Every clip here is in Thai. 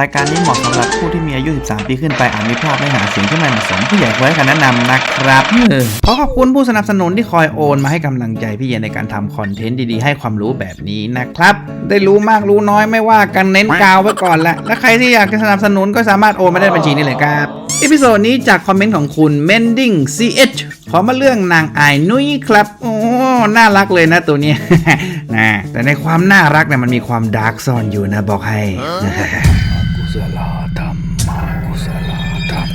รายการนี้เหมาะสำหรับผู้ที่มีอายุ 13 ปีขึ้นไปอาจมีภาพไม่หาเสียงที่ไม่เหมาะสมผู้ใหญ่ควรให้คำแนะนำนะครับเออขอขอบคุณผู้สนับสนุนที่คอยโอนมาให้กำลังใจพี่เย็นในการทำคอนเทนต์ดีๆ ให้ความรู้แบบนี้นะครับ ได้รู้มากรู้น้อยไม่ว่ากันเน้นกาวไว้ก่อนละและใครที่อยากจะสนับสนุนก็สามารถโอนมาได้บัญชีนี้เลยครับอีพิโซดนี้จากคอมเมนต์ของคุณ Mending CH ขอมาเรื่องนางอายนุ้ยครับ โอ้ น่ารักเลยนะตัวนี้นะแต่ในความน่ารักเนี่ยมันมีความดาร์กซ่อนอยู่นะบอกให้ ศลธรรมกุศลธรรม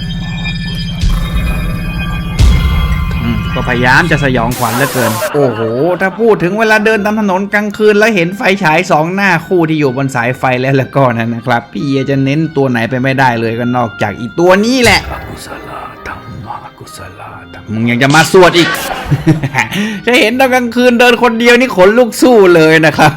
ก็พยายามจะสยองขวัญเหลือเกิน โอ้โห ถ้าพูดถึงเวลาเดินตามถนนกลางคืนแล้วเห็นไฟฉายสองหน้าคู่ที่อยู่บนสายไฟแล้วแล้วก็นั่นนะครับ พี่เอจะเน้นตัวไหนไปไม่ได้เลยก็นอกจากอีตัวนี้แหละกุศลธรรมกุศลธรรมมึงยังจะมาสวดอีก จะเห็นตอนกลางคืนเดินคนเดียวนี่ขนลุกสู้เลยนะครับ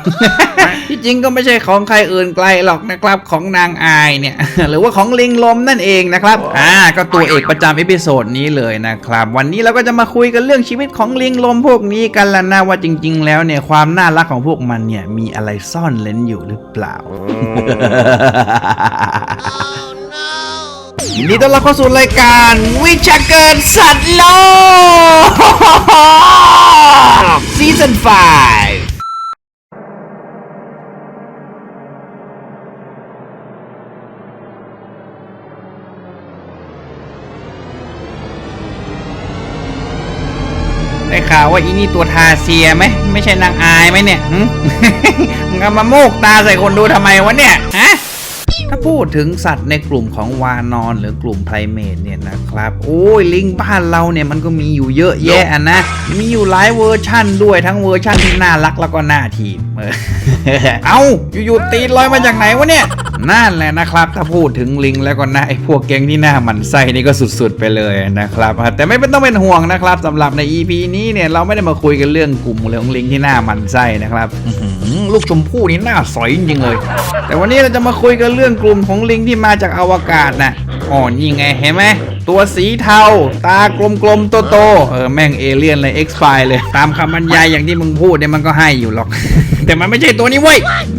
ที่จริงก็ไม่ใช่ของใครอื่นไกลหรอกนะครับของนางอายเนี่ย หรือว่าของลิงลมนั่นเองนะครับ อ่า ก็ตัวเอกประจำเอพิโซดนี้เลยนะครับ วันนี้เราก็จะมาคุยกันเรื่องชีวิตของลิงลมพวกนี้กันละนะว่าจริง ๆ แล้วเนี่ยความน่ารักของพวกมันเนี่ยมีอะไรซ่อนเล้นอยู่หรือเปล่า ยินดีต้อนรับเข้าสู่รายการวิชาเกินสัตว์โลกซีซั่น5ได้ข่าวว่าอีนี่ตัวทาเซียไหมไม่ใช่นางอายไหมเนี่ยมึงเอามาโมกตาใส่คนดูทำไมวะเนี่ยฮะ ถ้าพูดถึงสัตว์ในกลุ่มของวานอนหรือกลุ่มไพรเมทเนี่ยนะครับ โอ้ยลิงบ้านเราเนี่ยมันก็มีอยู่เยอะแยะอะนะ มีอยู่หลายเวอร์ชั่นด้วยทั้งเวอร์ชั่นที่น่ารักแล้วก็น่าทีม เอาอยู่ๆตีลอยมาจากไหนวะเนี่ยนั่นแหละนะครับ ถ้าพูดถึงลิงแล้วก็นะไอ้พวกแก๊งที่หน้าหมันไส้นี่ก็สุดๆไปเลยนะครับ แต่ไม่เป็นต้องเป็นห่วงนะครับสำหรับใน EP นี้เนี่ยเราไม่ได้มาคุยกันเรื่องกลุ่มเรื่องลิงที่หน้าหมันไส้นะครับลูกชมพู่นี่หน้าสอยจริงเลย แต่วันนี้เราจะมาคุยกันเรื่องกลุ่มของลิงที่มาจากอวกาศนะอ๋อนี่ไงเห็นไหมตัวสีเทา ตากลมๆโตๆเออแม่งเอเลี่ยนเลย X ไฟเลย ตามคำบรรยายอย่างที่มึงพูดเนี่ยมันก็ให้อยู่หรอก แต่มันไม่ใช่ตัวนี้เว้ย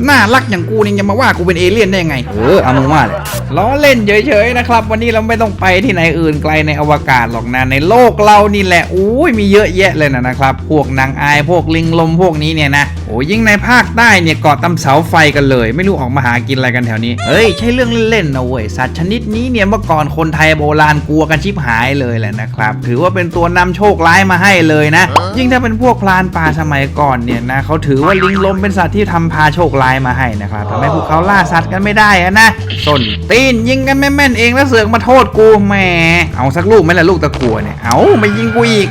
น่ารักอย่างกูนี่ยังมาว่ากูเป็นเอเลี่ยนได้ยังไง เออเอามึงว่าเลยล้อเล่นเฉยๆนะครับ วันนี้เราไม่ต้องไปที่ไหนอื่นไกลในอวกาศหรอกนะในโลกเรานี่แหละอุ้ยมีเยอะแยะเลยนะนะครับพวกนางอายพวกลิงลมพวกนี้เนี่ยนะโอ้ยยิ่งในภาคใต้เนี่ยเกาะตำเสาไฟกันเลย ไม่รู้ออกมาหากินอะไรกันแถวนี้เฮ้ยใช่เรื่องเล่นๆนะเว้ยสัตว์ชนิดนี้เนี่ยเมื่อก่อนคนไทยโบราณกลัวกันชิบหายเลยแหละนะครับถือว่าเป็นตัวนำโชคร้ายมาให้เลยนะ ยิ่งถ้าเป็นพวกพรานป่าสมัยก่อนเนี่ยนะเขาถือว่าลิงลมเป็นสัตว์ที่ทำพาโชคร้ายมาให้นะครับทำให้พวกเขาล่าสัตว์กันไม่ได้อะนะส้นตีนยิงกันแม่นๆเองแล้วเสือกมาโทษกูแหมเอาสักลูกไหมล่ะลูกตะกัวเนี่ยเอามายิงกูอีก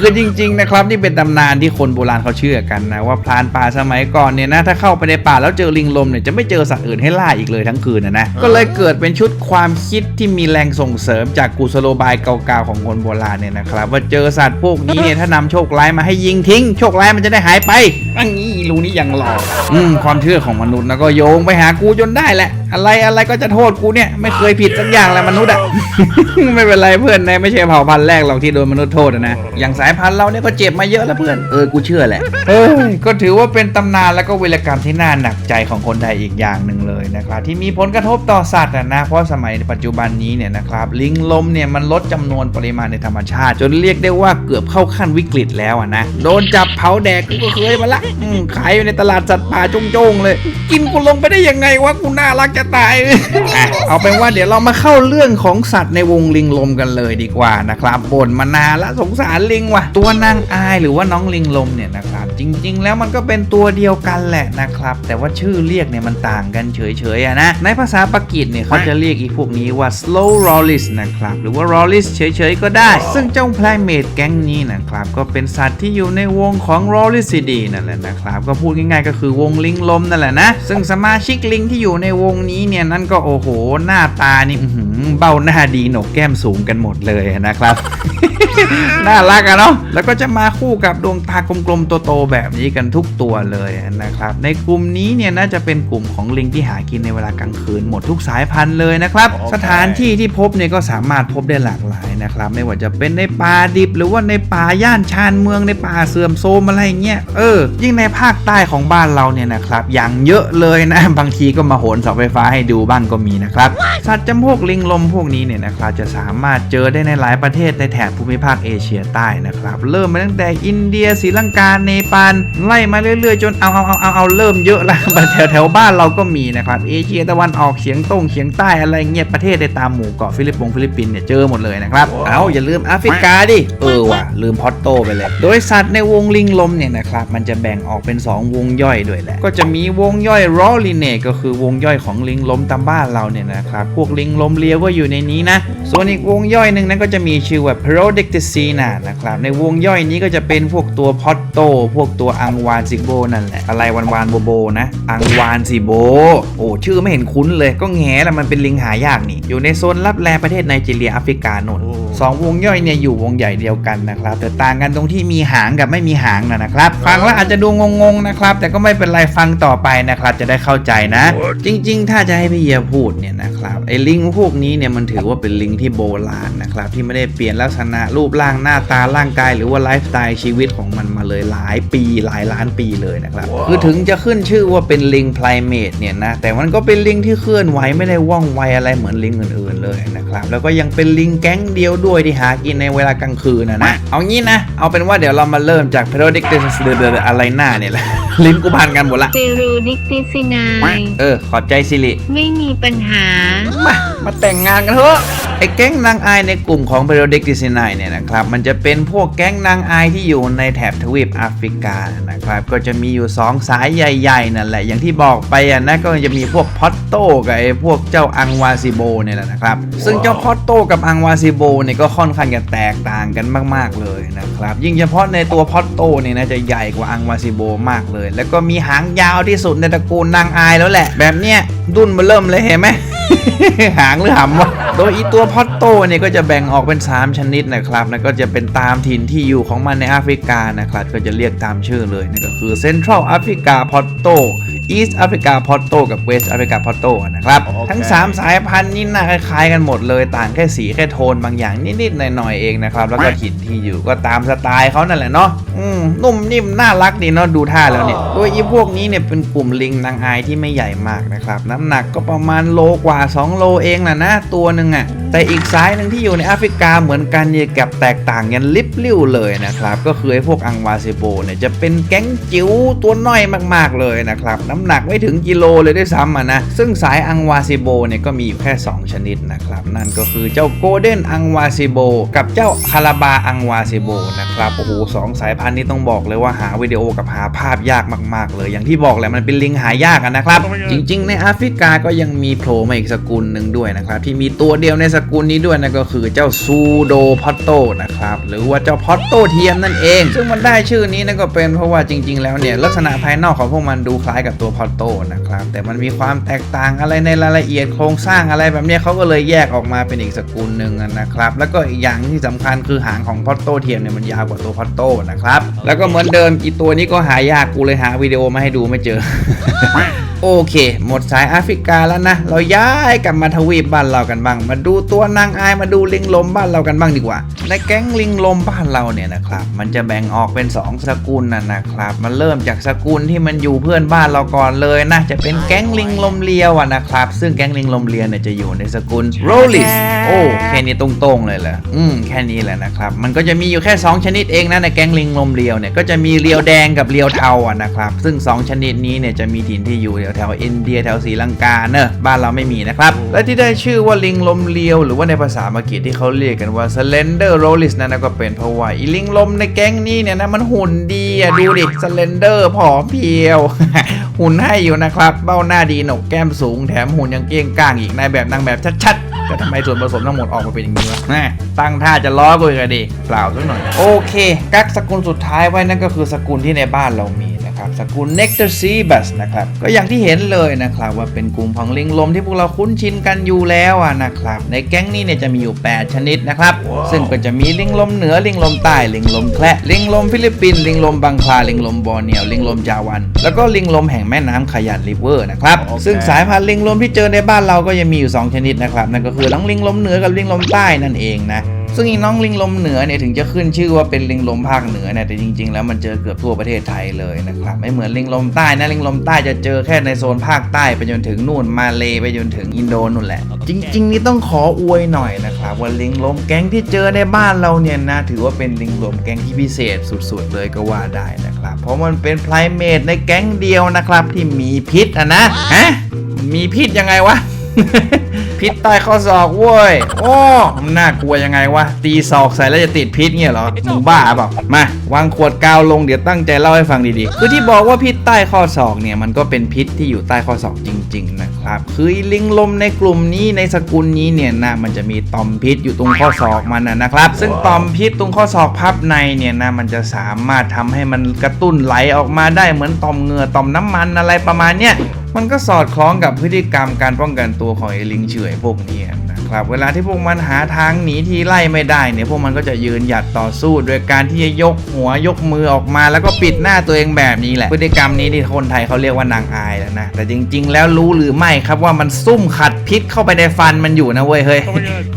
คือจริง ๆ นะครับนี่เป็นตำนานที่คนโบราณเขาเชื่อกันนะว่าพรานป่าสมัยก่อนเนี่ยนะถ้าเข้าไปในป่าแล้วเจอลิงลมเนี่ยจะไม่เจอสัตว์อื่นให้ล่าอีกเลยทั้งคืนนะนะก็เลยเกิดเป็นชุดความคิดที่มีแรงส่งเสริมจากกุศโลบายเก่าๆของคนโบราณเนี่ยนะครับว่าเจอสัตว์พวกนี้เนี่ยถ้านำโชคร้ายมาให้ยิงทิ้ง โชคร้ายมันจะได้หายไปอันนี้รู้นี้ยังหลอกอืมความเชื่อของมนุษย์นะก็โยงไปหากูจนได้แหละอะไรอะไรก็จะโทษกูเนี่ยไม่เคยผิดสักอย่างแหละมนุษย์อะไม่เป็นไรเพื่อนนะไม่ใช่เผ่าพันธุ์แรกหรอกที่โดนมนุษย์โทษอะนะอย่างสายพันธุ์เราเนี่ยก็เจ็บมาเยอะแล้วเพื่อนเออกูเชื่อแหละเอ้ยก็ถือว่าเป็นตำนานแล้วก็วีรกรรมที่น่าหนักใจของคนไทยอีกอย่างหนึ่งเลยนะครับที่มีผลกระทบต่อสัตว์อะนะเพราะสมัยปัจจุบันนี้เนี่ยนะครับลิงลมเนี่ยมันลดจำนวนปริมาณในธรรมชาติ จนเรียกได้ว่าเกือบเข้าขั้นวิกฤตแล้วอะนะโดนจับเผาแดกกูก็เคยมาละอืมขายอยู่ในตลาดสัตว์ป่าจงๆเลย กินกูลงไปได้ยังไงวะกูน่ารักจะตาย อะเอาเป็นว่าเดี๋ยวเรามาเข้าเรื่องของสัตว์ในวงลิงลมกันเลยดีกว่านะครับบ่นมานานละสงสารลิงว่ะ ตัวนางอายหรือว่าน้องลิงลมเนี่ยนะครับ จริง ๆ แล้วมันก็เป็นตัวเดียวกันแหละนะครับ แต่ว่าชื่อเรียกเนี่ยมันต่างกันเฉยๆอะนะ ในภาษาปากีสเนี่ยเขาจะเรียกอีพวกนี้ว่า slow rollis นะครับ หรือว่า rollis เฉยๆก็ได้ ซึ่งเจ้า primate แก๊งนี้นะครับ ก็เป็นสัตว์ที่อยู่ในวงของ rollisidae นั่นแหละนะครับ ก็พูดง่ายๆ ก็คือวงลิงลมนั่นแหละนะ ซึ่งสมาชิกลิงที่อยู่ในวงนี้เนี่ยนั่นก็โอ้โหหน้าตานี่อื้อหือเบ้าหน้าดีโหนกแก้มสูงกันหมดเลยนะครับ น่ารักอะเนาะแล้วก็จะมาคู่กับดวงตากลมๆโตๆแบบนี้กันทุกตัวเลยนะครับ ในกลุ่มนี้เนี่ยน่าจะเป็นกลุ่มของลิงที่หากินในเวลากลางคืนหมดทุกสายพันธุ์เลยนะครับโอเคสถานที่ที่พบเนี่ยก็สามารถพบได้หลากหลายนะครับ ไม่ว่าจะเป็นในป่าดิบ หรือว่าในป่าย่านชานเมืองในป่าเสื่อมโทรมอะไรเงี้ยเออยิ่งในภาคใต้ของบ้านเราเนี่ยนะครับอย่างเยอะเลยนะบางทีก็มาโหนเสาไฟฟ้าให้ดูบ้างก็มีนะครับ สัตว์จำพวกลิงลมพวกนี้เนี่ยนะครับจะสามารถเจอได้ในหลายประเทศในแถบภูมิภาคเอเชียใต้นะครับ เริ่มมาตั้งแต่อินเดียศรีลังกาเนปาลไล่มาเรื่อยๆ จนเอาเอาเอาเอาเอาเริ่มเยอะแล้วแถวแถวๆบ้านเราก็มีนะครับเอเชียตะวันออกเฉียงตรงเฉียงใต้อะไรเงี้ยประเทศในตามหมู่เกาะฟิลิปปงฟิลิปปินส์เนี่ยเจอหมดเลยนะครับเอาอย่าลืมแอฟริกาดิเออว่ะลืมพอตโตไปเลย โดยสัตว์ในวงลิงลมเนี่ยนะครับมันจะแบ่งออกเป็น 2 วงย่อยด้วยแหละก็จะมีวงย่อยรอลิเนก็คือวงย่อยของลิงลมตามบ้านเราเนี่ยนะครับ พวกลิงลมเลียวก็อยู่ในนี้นะ ส่วนอีกวงย่อยหนึ่งนั้นก็จะมีชื่อว่า p r o d i c t i c i n a นะครับ ในวงย่อยนี้ก็จะเป็นพวกตัวพอตโต พวกตัวอังวานซิโบนั่นแหละ อะไรวันวานโบโบนะ อังวานซิโบ โอ้ชื่อไม่เห็นคุ้นเลย ก็แง่ละมันเป็นลิงหายากนี่ อยู่ในโซนรับแลประเทศไนจีเรียแอฟริกาโนนสองวงย่อยเนี่ยอยู่วงใหญ่เดียวกันนะครับ แต่ต่างกันตรงที่มีหางกับไม่มีหางนะนะครับ ฟังแล้วอาจจะดูงงๆนะครับ แต่ก็ไม่เป็นไรฟังต่อไปนะครับ จะได้เข้าใจนะ จริง ๆ ถ้าจะให้พี่เยียพูดเนี่ยนะครับไอ้ลิงพวกนี้เนี่ยมันถือว่าเป็นลิงที่โบราณนะครับ ที่ไม่ได้เปลี่ยนลักษณะรูปร่างหน้าตาร่างกาย หรือว่าไลฟ์สไตล์ชีวิตของมันมาเลยหลายปีหลายล้านปีเลยนะครับคือถึงจะขึ้นชื่อว่าเป็นลิงไพรเมตเนี่ยนะแต่มันก็เป็นลิงที่เคลื่อนไหวไม่ได้ว่องไวอะไรเหมือนลิงอื่นๆเลยนะครับแล้วก็ยังเป็นลิงแก๊งเดียวด้วยที่หากินในเวลากลางคืนนะนะเอางี้นะเอาเป็นว่าเดี๋ยวเรามาเริ่มจาก p e r o d i c t i s อะไรหน้าเนี่ยแหละลิ้นกูพันกันหมดละเปรูดิกติซินายเออขอบใจสิริไม่มีปัญหามามาแต่งงานกันเถอะ ไอ้แก๊งนางอายในกลุ่มของ p e r o d i c t i s เนี่ยนะครับมันจะเป็นพวกแก๊งนางอายที่อยู่ในแถบทวีปแอฟริกานะครับก็จะมีอยู่ 2 สายใหญ่ๆนั่นแหละอย่างที่บอกไปอะนะก็จะมีพวกพอตโตกับไอ้พวกเจ้าอังวาซิโบเนี่ยแหละนะครับซึ่งเจ้าพอตโตกับอังวาซิโบเนี่ยก็ค่อนข้างจะแตกต่างกันมาก ๆเลยนะครับยิ่งเฉพาะในตัวพอตโตเนี่ยนะจะใหญ่กว่าอังวาซิโบมากเลย แล้วก็มีหางยาวที่สุดในตระกูลนางอายแล้วแหละ แบบเนี้ยดุนมาเริ่มเลยเห็นไหม หางหรือหำวะโดยอีตัวพอตโตเนี่ยก็จะแบ่งออกเป็น 3 ชนิดนะครับนั่นก็จะเป็นตามถิ่นที่อยู่ของมันในแอฟริกานะครับก็จะเรียกตามชื่อเลยนั่นก็คือ Central Africa p o t t o East Africa p o t t o กับ West Africa p o t t o นะครับ ทั้ง 3 สายพันธุ์นี่น่าคล้ายๆกันหมดเลย ต่างแค่สีแค่โทนบางอย่างนิดๆหน่อยๆเองนะครับแล้วก็ถิ่นที่อยู่ก็ตามสไตล์เขานั่นแหละเนาะอืมนุ่มนิ่มน่ารักดีเนาะดูท่าแล้วเนี่ยโดยอีพวกนี้เนี่ยเป็นกลุ่มลิงนางอายที่ไม่ใหญ่มากนะครับน้ำหนักก็ประมาณโลกว่า 2 โลเองนะนะตัวหนึ่งอะ่ะแต่อีกสายหนึ่งที่อยู่ในแอฟริกาเหมือนกันเนี่ยกับแตกต่างยันลิบลิ่วเลยนะครับก็คือไอ้พวกอังวาเซโบเนี่ยจะเป็นแก๊งจิ๋วตัวน้อยมากๆเลยนะครับน้ำหนักไม่ถึงกิโลเลยด้วยซ้ำอะนะซึ่งสายอังวาเซโบเนี่ยก็มีอยู่แค่ 2 ชนิดนะครับนั่นก็คือเจ้าโกลเด้นอังวาเซโบกับเจ้าคาราบาอังวาเซโบนะครับโอ้โหสองสายพันธุ์นี้ต้องบอกเลยว่าหาวิดีโอกับหาภาพยากมาก ๆ เลย อย่างที่บอกแหละมันเป็นลิงหายากนะครับ จริง ๆ ในแอฟริกาก็ยังมีโผล่มาอีกสกุลหนึ่งด้วยนะครับ ที่มีตัวเดียวในสกุลนี้ด้วยนั่นก็คือเจ้าซูโดพอตโตนะครับ หรือว่าเจ้าพอตโตเทียมนั่นเอง ซึ่งมันได้ชื่อนี้นั่นก็เป็นเพราะว่าจริง ๆ แล้วเนี่ยลักษณะภายนอกของพวกมันดูคล้ายกับตัวพอตโตนะครับ แต่มันมีความแตกต่างอะไรในรายละเอียดโครงสร้างอะไรแบบนี้เขาก็เลยแยกออกมาเป็นอีกสกุลหนึ่งนะครับ แล้วก็อีกอย่างที่สำคัญคือหางของพอตโตเทียมเนี่ยมันยาวกว่าตัวพอตโตนะครับ แล้วก็เหมือนเดิมอีตัวนี้ก็หายากกูเลยหาวิดีโอมาให้ดูไม่เจอ โอเค หมดสายแอฟริกาแล้วนะ เราย้ายกลับมาทวีปบ้านเรากันบ้าง มาดูตัวนางอายมาดูลิงลมบ้านเรากันบ้างดีกว่า ในแก๊งลิงลมบ้านเราเนี่ยนะครับ มันจะแบ่งออกเป็น2สกุลนะนะครับ มันเริ่มจากสกุลที่มันอยู่เพื่อนบ้านเราก่อนเลยนะ จะเป็นแก๊งลิงลมเลียวอะนะครับ ซึ่งแก๊งลิงลมเลียวเนี่ยจะอยู่ในสกุลโรลิส โอ้แค่นี้ตรงๆเลยเหรออืมแค่นี้แหละนะครับ มันก็จะมีอยู่แค่ 2 ชนิดเองนะในแก๊งลิงลมเลียวเนี่ย ก็จะมีเรียวแดงกับเรียวเทาอะนะครับ ซึ่ง 2 ชนิดนี้เนี่ยจะมีถิ่นที่อยู่แถวแถวๆอินเดียแถวศรีลังกาเนอะบ้านเราไม่มีนะครับ และที่ได้ชื่อว่าลิงลมเลียว หรือว่าในภาษาอังกฤษที่เขาเรียกกันว่า slender rollis นั่นนะก็เป็นเพราะว่าอีลิงลมในแก๊งนี้เนี่ยนะมันหุ่นดีอะดูดิ slender ผอมเพรียว หุ่นให้อยู่นะครับ เบ้าหน้าดีหนกแก้มสูงแถมหุ่นยังเก้งก้างอีกในแบบนางแบบชัดๆแต่ทำไมส่วนผสมทั้งหมดออกมาเป็นอย่างนี้วะแม่ตั้งท่าจะล้อกูอีกันดิเปล่าสักหน่อย โอเค กักสกุลสุดท้ายไว้นั่นก็คือสกุลที่ในบ้านเรามี นะครับสกุล Nectar c e b u s นะครับก็อย่างที่เห็นเลยนะครับว่าเป็นกลุ่มของลิงลมที่พวกเราคุ้นชินกันอยู่แล้วอะนะครับในแก๊งนี้เนี่ยจะมีอยู่ 8 ชนิดนะครับ ซึ่งก็จะมีลิงลมเหนือลิงลมใต้ลิงลมแคระลิงลมฟิลิปปินส์ลิงลมบังคลาลิงลมบอร์เนียวลิงลมจาวัน แล้วก็ลิงลมแห่งแม่น้ำขยันริเวอร์นะครับซึ่งสายพันธุ์ลิงลมที่เจอในบ้านเราก็ยังมีอยู่ 2 ชนิดนะครับนั่นก็คือทั้งลิงลมเหนือกับลิงลมใต้นั่นเองนะ ซึ่งอีน้องลิงลมเหนือเนี่ยถึงจะขึ้นชื่อว่าเป็นลิงลมภาคเหนือเนี่ยแต่จริง ๆ แล้วมันเจอเกือบทั่วประเทศไทยเลยนะครับไม่เหมือนลิงลมใต้นะลิงลมใต้จะเจอแค่ในโซนภาคใต้ไปจนถึงนู่นมาเลไปจนถึงอินโดนู่นแหละ จริง ๆ นี่ต้องขออวยหน่อยนะครับว่าลิงลมแก๊งที่เจอในบ้านเราเนี่ยนะถือว่าเป็นลิงลมแก๊งที่พิเศษสุดๆเลยก็ว่าได้นะครับ เพราะมันเป็นไพรเมทในแก๊งเดียวนะครับที่มีพิษอะนะฮะมีพิษยังไงวะ พิษใต้ข้อศอกเว้ย โอ้มันน่ากลัวยังไงวะ ตีศอกใส่แล้วจะติดพิษเงี้ยเหรอมึงบ้าเปล่า มา วางขวดกาวลงเดี๋ยวตั้งใจเล่าให้ฟังดีๆ คือที่บอกว่าพิษใต้ข้อศอกเนี่ยมันก็เป็นพิษที่อยู่ใต้ข้อศอกจริง ๆ นะครับ คือไอ้ลิงลมในกลุ่มนี้ในสกุลนี้เนี่ยนะมันจะมีต่อมพิษอยู่ตรงข้อศอกมันนะนะครับ ซึ่งต่อมพิษตรงข้อศอกพับในเนี่ยนะมันจะสามารถทำให้มันกระตุ้นไหลออกมาได้เหมือนต่อมเหงื่อต่อมน้ำมันอะไรประมาณเนี้ย มันก็สอดคล้องกับพฤติกรรมการป้องกันตัวของไอ้ลิงเฉอยพวกนี้นะครับ เวลาที่พวกมันหาทางหนีทีไล่ไม่ได้เนี่ยพวกมันก็จะยืนหยัดต่อสู้โดยการที่จะยกหัวยกมือออกมา แล้วก็ปิดหน้าตัวเองแบบนี้แหละ พฤติกรรมนี้ที่คนไทยเขาเรียกว่านางอายแล้วนะ แต่จริง ๆ แล้วรู้หรือไม่ครับว่ามันซุ่มขัดพิษเข้าไปในฟันมันอยู่นะเว้ยเฮ้ย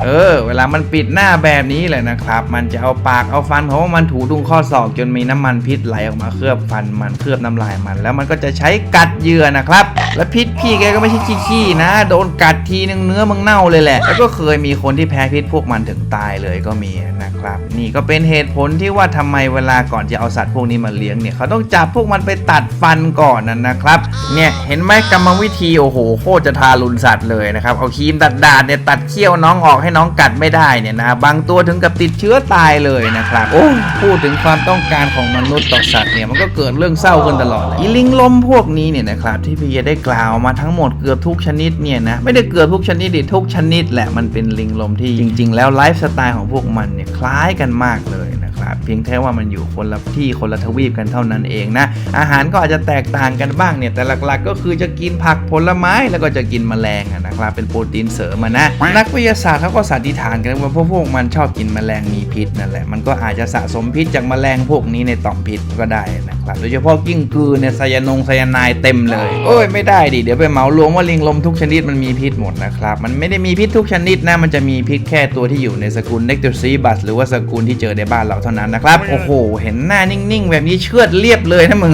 เออ เวลามันปิดหน้าแบบนี้แหละนะครับ มันจะเอาปากเอาฟันเพราะว่ามันถูตรงข้อศอกจนมีน้ำมันพิษไหลออกมาเคลือบฟันมันเคลือบน้ำลายมัน แล้วมันก็จะใช้กัดเหยื่อนะครับและพิษพี่แกก็ไม่ใช่ขี้ๆนะ โดนกัดทีนึงเนื้อมึงเน่าเลยแหละ แล้วก็เคยมีคนที่แพ้พิษพวกมันถึงตายเลยก็มีนะครับ นี่ก็เป็นเหตุผลที่ว่าทำไมเวลาก่อนจะเอาสัตว์พวกนี้มาเลี้ยงเนี่ยเขาต้องจับพวกมันไปตัดฟันก่อนนะนะครับ เนี่ยเห็นไหมกรรมวิธีโอ้โหโคตรจะทารุณสัตว์เลยนะครับ เอาครีมตัดดาดเนี่ยตัดเขี้ยวน้องออกให้น้องกัดไม่ได้เนี่ยนะบางตัวถึงกับติดเชื้อตายเลยนะครับ โอ้พูดถึงความต้องการของมนุษย์ต่อสัตว์เนี่ยมันก็เกิดเรื่องเศร้าขึ้นตลอดเลยอีลิงลมพวกนี้เนี่ยนะครับที่พี่จะได้กล่าวมาทั้งหมดเกือบทุกชนิดเนี่ยนะไม่ได้เกือบทุกชนิดดิทุกชนิดแหละมันเป็นลิงลมที่จริง ๆ แล้วไลฟ์สไตล์ของพวกมันเนี่ยคล้ายกันมากเลยนะครับเพียงแค่ว่ามันอยู่คนละที่คนละทวีปกันเท่านั้นเองนะ อาหารก็อาจจะแตกต่างกันบ้างเนี่ย แต่หลักๆ ก็คือจะกินผักผลไม้แล้วก็จะกินแมลงอะนะครับเป็นโปรตีนเสริมมานะ นักวิทยาศาสตร์เขาก็สันนิษฐานกันว่าพวกพวกมันชอบกินแมลงมีพิษนั่นแหละมันก็อาจจะสะสมพิษจากแมลงพวกนี้ในต่อมพิษก็ได้นะครับโดยเฉพาะกิ้งกือเนี่ยไซยานุงไซยาไนายเต็มเลยโอ้ยไม่ได้ดิเดี๋ยวไปเหมารวมว่าลิงลมทุกชนิดมันมีพิษหมดนะครับมันไม่ได้มีพิษทุกชนิดนะมันจะมีพิษแค่ตัวที่อยู่ในสกุลเนกต r ซีบัสหรือว่าสกุลที่เจอในบ้านเราเท่านั้นนะครับ โอ้โห เห็นหน้านิ่งๆ แบบนี้เชือดเรียบเลยนะมึง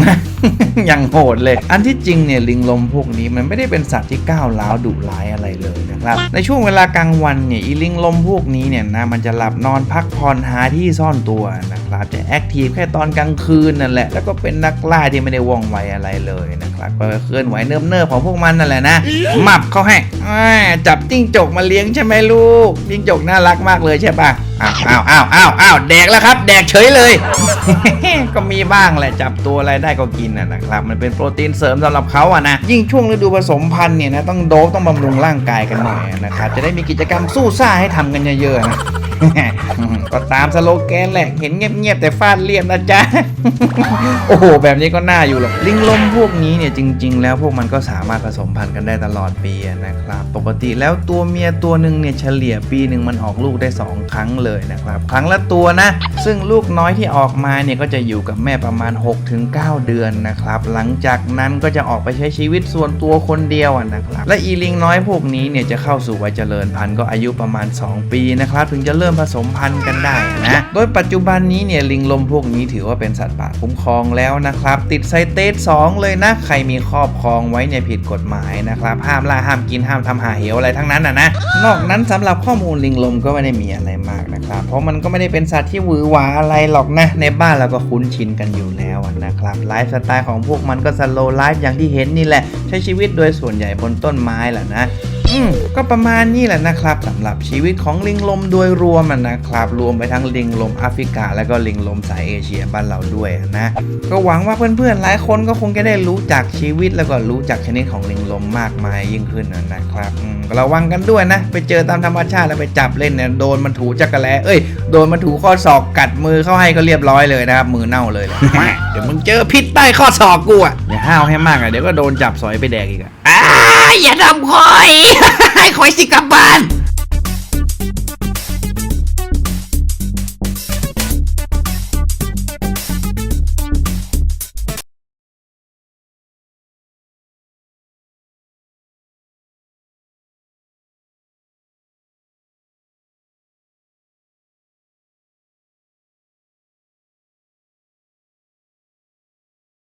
อย่างโหดเลย อันที่จริงเนี่ยลิงลมพวกนี้มันไม่ได้เป็นสัตว์ที่ก้าวร้าวดุร้ายอะไรเลยนะครับ ในช่วงเวลากลางวันเนี่ยอีลิงลมพวกนี้เนี่ยนะมันจะหลับนอนพักผ่อนหาที่ซ่อนตัวนะครับ จะแอคทีฟแค่ตอนกลางคืนนั่นแหละ แล้วก็เป็นนักล่าที่ไม่ได้ว่องไวอะไรเลยนะครับก็เคลื่อนไหวเนิบๆของพวกมันนั่นแหละนะมับเขาให้จับจิ้งจกมาเลี้ยงใช่ไหมลูกจิ้งจกน่ารักมากเลยใช่ปะ อ้าวอ้าวอ้าวอ้าวอ้าวแดกแล้วครับ แดกเฉยเลย ก็มีบ้างแหละจับตัวอะไรได้ก็กินนะครับ มันเป็นโปรตีนเสริมสำหรับเขาอะนะ ยิ่งช่วงฤดูผสมพันธุ์เนี่ยนะต้องโดบต้องบำรุงร่างกายกันหน่อยนะครับ จะได้มีกิจกรรมสู้ซ่าให้ทำกันเยอะๆนะ ก็ตามสโลแกนแหละ เห็นเงียบๆแต่ฟาดเรียบนะจ๊ะ โอ้โห แบบนี้ก็น่าอยู่หรอก ลิงลมพวกนี้เนี่ยจริง ๆ แล้วพวกมันก็สามารถผสมพันธุ์กันได้ตลอดปีนะครับ ปกติแล้วตัวเมียตัวหนึ่งเนี่ยเฉลี่ยปีหนึ่งมันออกลูกได้ 2 ครั้งเลยนะครับ ครั้งละตัวนะ ซึ่งลูกน้อยที่ออกมาเนี่ยก็จะอยู่กับแม่ประมาณ 6-9 เดือนนะครับ หลังจากนั้นก็จะออกไปใช้ชีวิตส่วนตัวคนเดียวนะครับ และอีลิงน้อยพวกนี้เนี่ยจะเข้าสู่วัยเจริญพันธุ์ก็อายุประมาณ 2 ปีนะครับ ถึงจะเริ่มผสมพันธุ์กันได้นะ โดยปัจจุบันนี้เนี่ยลิงลมพวกนี้ถือว่าเป็นสัตว์ป่าคุ้มครองแล้วนะครับ ติดไซเตส2เลยนะ ใครมีครอบครองไว้เนี่ยผิดกฎหมายนะครับ ห้ามล่าห้ามกินห้ามทำหาเหวอะไรทั้งนั้นนะนะ นอกนั้นสำหรับข้อมูลลิงลมก็ไม่ได้มีอะไรมากนะครับ เพราะมันก็ไม่ได้เป็นสัตว์ที่หวือหวาอะไรหรอกนะ ในบ้านเราก็คุ้นชินกันอยู่แล้วอะนะครับไลฟ์สไตล์ของพวกมันก็สโลไลฟ์อย่างที่เห็นนี่แหละ ใช้ชีวิตโดยส่วนใหญ่บนต้นไม้แหละนะ อืมก็ประมาณนี้แหละนะครับสำหรับชีวิตของลิงลมโดยรวมนะครับรวมไปทั้งลิงลมแอฟริกา และก็ลิงลมสายเอเชียบ้านเราด้วยนะก็หวังว่าเพื่อนๆหลายคนก็คงจะได้รู้จักชีวิตแล้วก็รู้จักชนิดของลิงลมมากมายยิ่งขึ้นนะครับอืม ระวังกันด้วยนะ ไปเจอตามธรรมชาติแล้วไปจับเล่นเนี่ยโดนมันถูจักระแลเอ้ยโดนมันถูข้อศอกกัดมือเข้าให้ก็เรียบร้อยเลยนะครับมือเน่าเลยแหละเดี๋ยวมึงเจอพิษใต้ข้อศอกกูอะอย่าห้าวให้มากอะเดี๋ยวก็โดนจับสอยไปแดกอีกอะอ้าอย่าทำคอยให้คอยสิกลับบ้าน